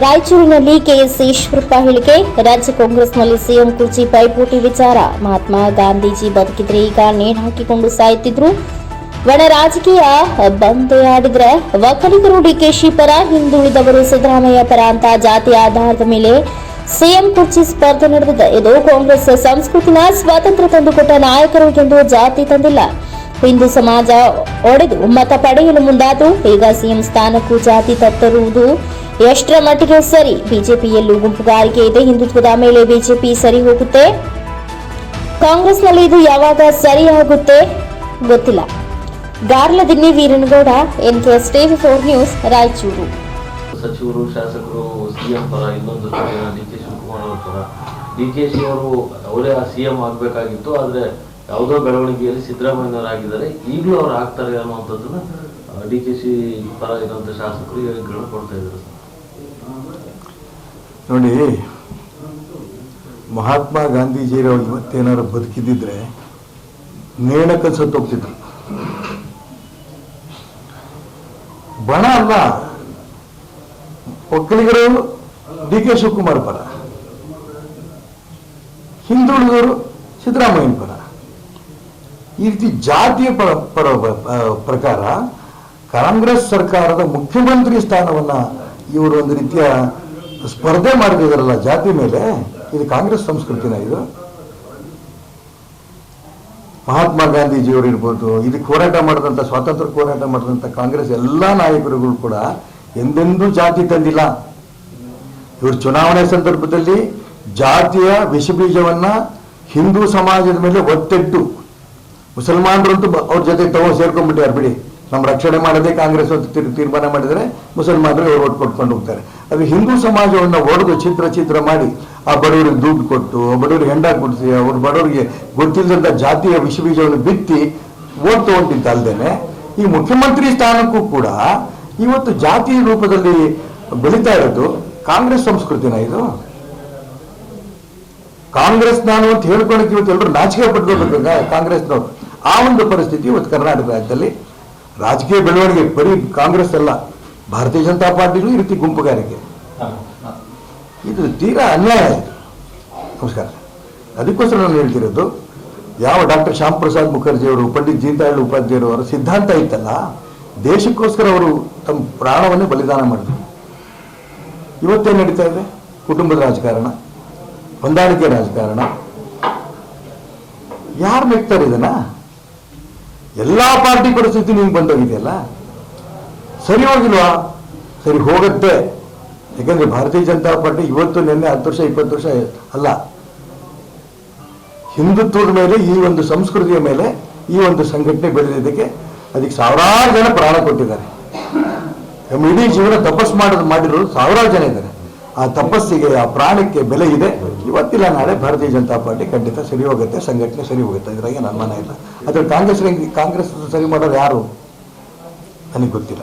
ರಾಯಚೂರಿನಲ್ಲಿ ಕೆಎಸ್ ಈಶ್ವರಪ್ಪ ಹೇಳಿಕೆ, ರಾಜ್ಯ ಕಾಂಗ್ರೆಸ್ನಲ್ಲಿ ಸಿಎಂ ಕುರ್ಚಿ ಪೈಪೋಟಿ ವಿಚಾರ. ಮಹಾತ್ಮ ಗಾಂಧೀಜಿ ಬದುಕಿದ್ರೆ ಈಗ ನೇಣು ಹಾಕಿಕೊಂಡು ಸಾಯುತ್ತಿದ್ರು. ಒಣ ರಾಜಕೀಯ ಬಂದೆ ಆಡಿದ್ರೆ ಒಕ್ಕಲಿಗರು ಡಿಕೆಶಿ ಪರ ಹಿಂದುಳಿದವರು ಸಿದ್ದರಾಮಯ್ಯ ಪರ ಅಂತ ಜಾತಿ ಆಧಾರದ ಮೇಲೆ ಸಿಎಂ ಕುರ್ಚಿ ಸ್ಪರ್ಧೆ ನಡೆದಿದೆ. ಇದು ಕಾಂಗ್ರೆಸ್ ಸಂಸ್ಕೃತಿನ ಸ್ವಾತಂತ್ರ್ಯ ತಂದುಕೊಟ್ಟ ನಾಯಕರು ಎಂದು ಜಾತಿ ತಂದಿಲ್ಲ. ಹಿಂದೂ ಸಮಾಜ ಒಡೆದು ಮತ ಪಡೆಯಲು ಮುಂದಾದ್ರು. ಈಗ ಸಿಎಂ ಸ್ಥಾನಕ್ಕೂ ಜಾತಿ ತತ್ತರುವುದು ಎಷ್ಟರ ಮಟ್ಟಿಗೆ ಸರಿ? ಬಿಜೆಪಿಯಲ್ಲೂ ಗುಂಪುಗಾರಿಕೆ ಇದೆ. ಹಿಂದುತ್ವದ ಮೇಲೆ ಬಿಜೆಪಿ ಸರಿ ಹೋಗುತ್ತೆ. ಕಾಂಗ್ರೆಸ್ನಲ್ಲಿ ಇದು ಯಾವಾಗ ಸರಿ ಆಗುತ್ತೆ? ಗೊತ್ತಿಲ್ಲ. Garladinni Veeranagouda NKS TV four news, Raichur. ಸಚಿವರು, ಶಾಸಕರು ಸಿಎಂ ಪರ, ಇನ್ನೊಂದು ಡಿ ಕೆ ಶಿವಕುಮಾರ್ ಅವರ ಪರ. ಡಿ ಕೆ ಶಿ ಅವರು ಅವರೇ ಸಿಎಂ ಆಗಬೇಕಾಗಿತ್ತು, ಆದರೆ ಯಾವುದೋ ಬೆಳವಣಿಗೆಯಲ್ಲಿ ಸಿದ್ದರಾಮಯ್ಯನವರಾಗಿದ್ದಾರೆ. ಈಗಲೂ ಅವ್ರು ಆಗ್ತಾರೆ ಅನ್ನುವಂಥದ್ದನ್ನ ಡಿ ಕೆ ಶಿ ಪರ ಇರುವಂಥ ಶಾಸಕರು ಹೇಳಿಕೆಗಳನ್ನ ಕೊಡ್ತಾ ಇದ್ದಾರೆ. ನೋಡಿ, ಮಹಾತ್ಮ ಗಾಂಧೀಜಿಯವರು ಇವತ್ತೇನಾದ್ರು ಬದುಕಿದ್ದಿದ್ರೆ ನೇಣಕ್ಕೆ ಸತ್ತೋಗ್ತಿದ್ರು ಬಣ ಅಲ್ಲ, ಒಕ್ಕಲಿಗರು ಡಿ ಕೆ ಶಿವಕುಮಾರ್ ಪರ ಹಿಂದುಳಿದವರು ಸಿದ್ದರಾಮಯ್ಯನ ಪರ. ಈ ರೀತಿ ಜಾತಿಯ ಪರ, ಪ್ರಕಾರ ಕಾಂಗ್ರೆಸ್ ಸರ್ಕಾರದ ಮುಖ್ಯಮಂತ್ರಿ ಸ್ಥಾನವನ್ನ ಇವರು ಒಂದು ರೀತಿಯ ಸ್ಪರ್ಧೆ ಮಾಡ್ತಿದಾರಲ್ಲ ಜಾತಿ ಮೇಲೆ, ಇದು ಕಾಂಗ್ರೆಸ್ ಸಂಸ್ಕೃತಿನ ಇದು. ಮಹಾತ್ಮ ಗಾಂಧೀಜಿಯವರು ಇರ್ಬೋದು, ಇದಕ್ಕೆ ಹೋರಾಟ ಮಾಡಿದಂಥ ಸ್ವಾತಂತ್ರ್ಯ ಹೋರಾಟ ಮಾಡಿದಂಥ ಕಾಂಗ್ರೆಸ್ ಎಲ್ಲ ನಾಯಕರುಗಳು ಕೂಡ ಎಂದೆಂದೂ ಜಾತಿ ತಂದಿಲ್ಲ. ಇವರು ಚುನಾವಣೆ ಸಂದರ್ಭದಲ್ಲಿ ಜಾತಿಯ ವಿಷಬೀಜವನ್ನು ಹಿಂದೂ ಸಮಾಜದ ಮೇಲೆ ಒತ್ತಿಟ್ಟು ಮುಸಲ್ಮಾನರಂತೂ ಅವ್ರ ಜೊತೆ ತಗೋ ಸೇರ್ಕೊಂಡ್ಬಿಟ್ಟಿದ್ದಾರೆ ಬಿಡಿ. ನಮ್ಮ ರಕ್ಷಣೆ ಮಾಡದೆ ಕಾಂಗ್ರೆಸ್ ತೀರ್ಮಾನ ಮಾಡಿದರೆ ಮುಸಲ್ಮಾನರು ಇವರು ಒಟ್ಟು ಕೊಟ್ಕೊಂಡು ಹೋಗ್ತಾರೆ. ಅದು ಹಿಂದೂ ಸಮಾಜವನ್ನು ಒಡೆದು ಚಿತ್ರ ಚಿತ್ರ ಮಾಡಿ ಆ ಬಡವರಿಗೆ ದುಡ್ಡು ಕೊಟ್ಟು ಆ ಬಡವರಿಗೆ ಹೆಂಡ ಕೊಡಿಸಿ ಅವ್ರ ಬಡವರಿಗೆ ಗೊತ್ತಿಲ್ಲದಂಥ ಜಾತಿಯ ವಿಷಬೀಜವನ್ನು ಬಿತ್ತಿ ಓಟ್ ತಗೊಂಡಿದ್ದ ಅಲ್ದೇನೆ ಈ ಮುಖ್ಯಮಂತ್ರಿ ಸ್ಥಾನಕ್ಕೂ ಕೂಡ ಇವತ್ತು ಜಾತಿ ರೂಪದಲ್ಲಿ ಬೆಳೀತಾ ಇರೋದು ಕಾಂಗ್ರೆಸ್ ಸಂಸ್ಕೃತಿನ ಇದು. ಕಾಂಗ್ರೆಸ್ ನಾನು ಅಂತ ಹೇಳ್ಕೊಳಕ್ಕೆ ಇವತ್ತು ಎಲ್ಲರೂ ನಾಚಿಕೆ ಪಡ್ಕೋಬೇಕು ಕಾಂಗ್ರೆಸ್ನವ್ರು. ಆ ಒಂದು ಪರಿಸ್ಥಿತಿ ಇವತ್ತು ಕರ್ನಾಟಕ ರಾಜ್ಯದಲ್ಲಿ ರಾಜಕೀಯ ಬೆಳವಣಿಗೆ ಬರೀ ಕಾಂಗ್ರೆಸ್ ಅಲ್ಲ ಭಾರತೀಯ ಜನತಾ ಪಾರ್ಟಿಗೂ ಈ ರೀತಿ ಗುಂಪುಗಾರಿಕೆ. ಇದು ತೀರಾ ಅನ್ಯಾಯ ಇದು. ನಮಸ್ಕಾರ. ಅದಕ್ಕೋಸ್ಕರ ನಾನು ಹೇಳ್ತಿರೋದು ಯಾವ ಡಾಕ್ಟರ್ ಶ್ಯಾಮ್ ಪ್ರಸಾದ್ ಮುಖರ್ಜಿ ಅವರು ಪಂಡಿತ್ ದೀನದಯಾಳ್ ಉಪಾಧ್ಯಾಯರು ಅವರ ಸಿದ್ಧಾಂತ ಇತ್ತಲ್ಲ ದೇಶಕ್ಕೋಸ್ಕರ ಅವರು ತಮ್ಮ ಪ್ರಾಣವನ್ನೇ ಬಲಿದಾನ ಮಾಡಿದ್ರು. ಇವತ್ತೇನು ನಡೀತಾ ಇದೆ? ಕುಟುಂಬದ ರಾಜಕಾರಣ ಹೊಂದಾಣಿಕೆ ರಾಜಕಾರಣ. ಯಾರು ಮೆಕ್ತಾರೆ ಇದನ್ನ? ಎಲ್ಲಾ ಪಾರ್ಟಿ ಪರಿಸ್ಥಿತಿ ನಿಮ್ಗೆ ಬಂದೋಗಿದೆಯಲ್ಲ? ಸರಿ ಹೋಗಿಲ್ವಾ? ಸರಿ ಹೋಗುತ್ತೆ. ಯಾಕಂದ್ರೆ ಭಾರತೀಯ ಜನತಾ ಪಾರ್ಟಿ ಇವತ್ತು ನಿನ್ನೆ ಹತ್ತು ವರ್ಷ, ಇಪ್ಪತ್ತು ವರ್ಷ ಅಲ್ಲ. ಹಿಂದುತ್ವದ ಮೇಲೆ, ಈ ಒಂದು ಸಂಸ್ಕೃತಿಯ ಮೇಲೆ, ಈ ಒಂದು ಸಂಘಟನೆ ಬೆಳೆದಿದ್ದಕ್ಕೆ ಅದಕ್ಕೆ ಸಾವಿರಾರು ಜನ ಪ್ರಾಣ ಕೊಟ್ಟಿದ್ದಾರೆ. ಇಡೀ ಜೀವನ ತಪಸ್ ಮಾಡೋದು ಮಾಡಿರೋರು ಸಾವಿರಾರು ಜನ ಇದ್ದಾರೆ. ಆ ತಪಸ್ಸಿಗೆ, ಆ ಪ್ರಾಣಕ್ಕೆ ಬೆಲೆ ಇದೆ. ಇವತ್ತಿಲ್ಲ, ನಾಳೆ ಭಾರತೀಯ ಜನತಾ ಪಾರ್ಟಿ ಖಂಡಿತ ಸರಿ ಹೋಗುತ್ತೆ, ಸಂಘಟನೆ ಸರಿ ಹೋಗುತ್ತೆ. ಇದ್ರಾಗೆ ನನ್ನ ಅನುಮಾನ ಇಲ್ಲ. ಆದರೆ ಕಾಂಗ್ರೆಸ್ ಕಾಂಗ್ರೆಸ್ ಸರಿ ಮಾಡೋರು ಯಾರು? ನನಗೆ ಗೊತ್ತಿಲ್ಲ.